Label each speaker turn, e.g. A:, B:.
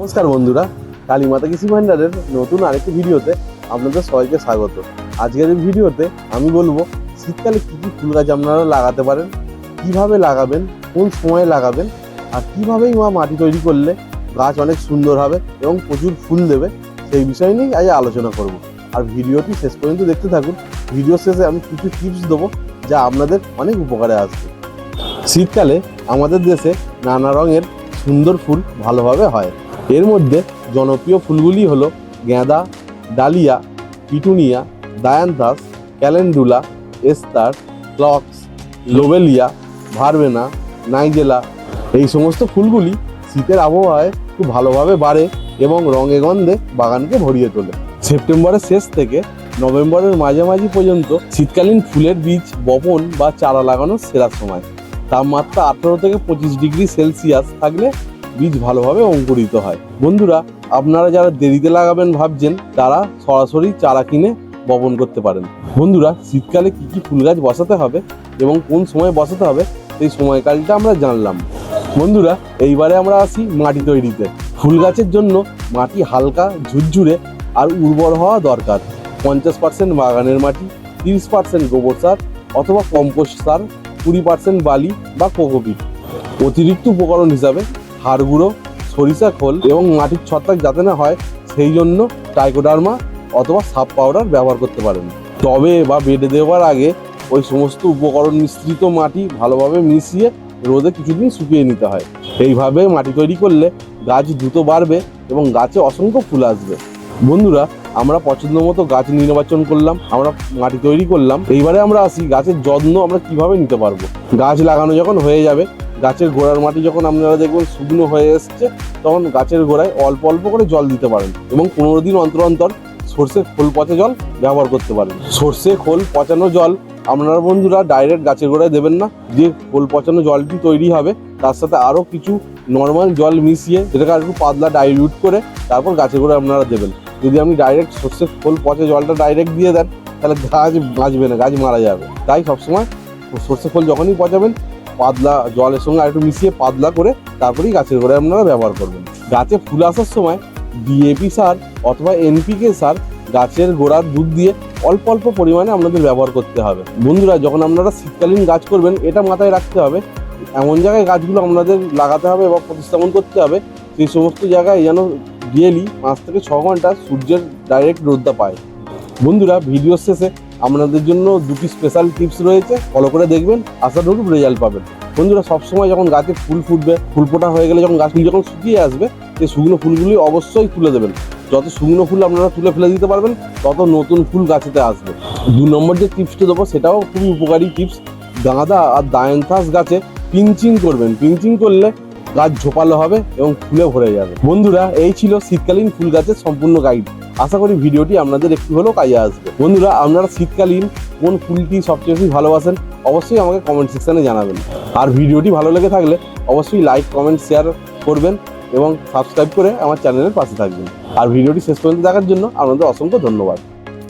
A: নমস্কার বন্ধুরা, কালীমাতা কৃষি ভান্ডারের নতুন আরেকটি ভিডিওতে আপনাদের সবাইকে স্বাগত। আজকের এই ভিডিওতে আমি বলব, শীতকালে কী কী ফুল গাছ আপনারা লাগাতে পারেন, কীভাবে লাগাবেন, কোন সময়ে লাগাবেন, আর কীভাবেই মা মাটি তৈরি করলে গাছ অনেক সুন্দর হবে এবং প্রচুর ফুল দেবে, সেই বিষয় নিয়েই আজ আলোচনা করব। আর ভিডিওটি শেষ পর্যন্ত দেখতে থাকুন। ভিডিও শেষে আমি কিছু টিপস দেবো, যা আপনাদের অনেক উপকারে আসবে। শীতকালে আমাদের দেশে নানা রঙের সুন্দর ফুল ভালোভাবে হয়। এর মধ্যে জনপ্রিয় ফুলগুলি হলো গাঁদা, dahlia, petunia, dianthus, calendula aster phlox, lobelia, verbena, nigella. এই সমস্ত ফুলগুলি শীতের আবহাওয়ায় খুব ভালোভাবে বাড়ে এবং রঙে গন্ধে বাগানকে ভরিয়ে তোলে। সেপ্টেম্বরের শেষ থেকে নভেম্বরের মাঝামাঝি পর্যন্ত শীতকালীন ফুলের বীজ, বপন বা চারা লাগানোর সেরা সময়। তাপমাত্রা আঠারো থেকে পঁচিশ ডিগ্রি সেলসিয়াস থাকলে বীজ ভালোভাবে অঙ্কুরিত হয়। বন্ধুরা, আপনারা যারা দেরিতে লাগাবেন ভাবছেন, তারা সরাসরি চারা কিনে বপন করতে পারেন। বন্ধুরা, শীতকালে কি কি ফুল গাছ বসাতে হবে এবং কোন সময় বসাতে হবে, সেই সময়কালটা আমরা জানলাম। বন্ধুরা, এইবারে আমরা আসি মাটি তৈরিতে। ফুল গাছের জন্য মাটি হালকা, ঝুরঝুরে আর উর্বর হওয়া দরকার। পঞ্চাশ পার্সেন্ট বাগানের মাটি, তিরিশ পার্সেন্ট গোবর সার অথবা কম্পোস্ট সার, কুড়ি পার্সেন্ট বালি বা কোকোপিট। অতিরিক্ত উপকরণ হিসাবে হাড় গুঁড়ো, সরিষা, খোল এবং মাটির ছত্রাক যাতে না হয়, সেই জন্য টাইকোডার্মা অথবা সাপ পাউডার ব্যবহার করতে পারেন। টবে বা বেডে দেওয়ার আগে ওই সমস্ত উপকরণ মিশ্রিত মাটি ভালোভাবে মিশিয়ে রোদে কিছুদিন শুকিয়ে নিতে হয়। এইভাবে মাটি তৈরি করলে গাছ দ্রুত বাড়বে এবং গাছে অসংখ্য ফুল আসবে। বন্ধুরা, আমরা পছন্দ মতো গাছ নির্বাচন করলাম, আমরা মাটি তৈরি করলাম। এইবারে আমরা আসি গাছের যত্ন আমরা কীভাবে নিতে পারব? গাছ লাগানো যখন হয়ে যাবে গাছের গোড়ার মাটি যখন আপনারা দেখবেন শুকনো হয়ে এসছে, তখন গাছের গোড়ায় অল্প অল্প করে জল দিতে পারেন এবং পনেরো দিন অন্তর অন্তর সর্ষে খোল পচা জল ব্যবহার করতে পারেন। সর্ষে খোল পচানো জল আপনারা বন্ধুরা ডাইরেক্ট গাছের গোড়ায় দেবেন না। যে খোল পচানো জলটি তৈরি হবে, তার সাথে আরও কিছু নর্মাল জল মিশিয়ে যেটাকে আর একটু পাতলা ডাইলিউট করে তারপর গাছের গোড়ায় আপনারা দেবেন। যদি আপনি ডাইরেক্ট সর্ষে খোল পচা জলটা ডাইরেক্ট দিয়ে দেন, তাহলে গাছ বাঁচবে না, গাছ মারা যাবে। তাই সবসময় সর্ষে খোল যখনই পচাবেন পাতলা জলের সঙ্গে আরেকটু মিশিয়ে পাতলা করে তারপরেই গাছের গোড়ায় আপনারা ব্যবহার করবেন। গাছে ফুল আসার সময় ডিএপি সার অথবা এনপিকে সার গাছের গোড়ার দুধ দিয়ে অল্প অল্প পরিমাণে আপনাদের ব্যবহার করতে হবে। বন্ধুরা, যখন আপনারা শীতকালীন গাছ করবেন, এটা মাথায় রাখতে হবে, এমন জায়গায় গাছগুলো আপনাদের লাগাতে হবে এবং প্রতিস্থাপন করতে হবে, সেই সমস্ত জায়গায় যেন ডেলি পাঁচ থেকে ছ ঘণ্টা সূর্যের ডাইরেক্ট রোদটা পায়। বন্ধুরা ভিডিও শেষে আপনাদের জন্য দুটি স্পেশাল টিপস রয়েছে। ফলো করে দেখবেন আশানুরূপ রেজাল্ট পাবেন। বন্ধুরা, সবসময় যখন গাছে ফুল ফুটবে, ফুল ফোটা হয়ে গেলে যখন গাছ যখন শুকিয়ে আসবে, সেই শুকনো ফুলগুলি অবশ্যই তুলে দেবেন। যত শুকনো ফুল আপনারা তুলে ফেলে দিতে পারবেন, তত নতুন ফুল গাছেতে আসবে। দু নম্বর যে টিপসটা দেবো, সেটাও খুবই উপকারী টিপস গাঁদা আর দায়ন্থাস গাছে পিঞ্চিং করবেন। পিঞ্চিং করলে গাছ ঝোপালো হবে এবং ফুলে ভরে যাবে। বন্ধুরা, এই ছিল শীতকালীন ফুল গাছের সম্পূর্ণ গাইড আশা করি ভিডিওটি আপনাদের একটু হলেও কাজে আসবে। বন্ধুরা, আপনারা শীতকালীন কোন ফুলটি সবচেয়ে বেশি ভালোবাসেন, অবশ্যই আমাকে কমেন্ট সেকশানে জানাবেন। আর ভিডিওটি ভালো লেগে থাকলে অবশ্যই লাইক কমেন্ট শেয়ার করবেন এবং সাবস্ক্রাইব করে আমার চ্যানেলের পাশে থাকবেন। আর ভিডিওটি শেষ পর্যন্ত দেখার জন্য আপনাদের অসংখ্য ধন্যবাদ।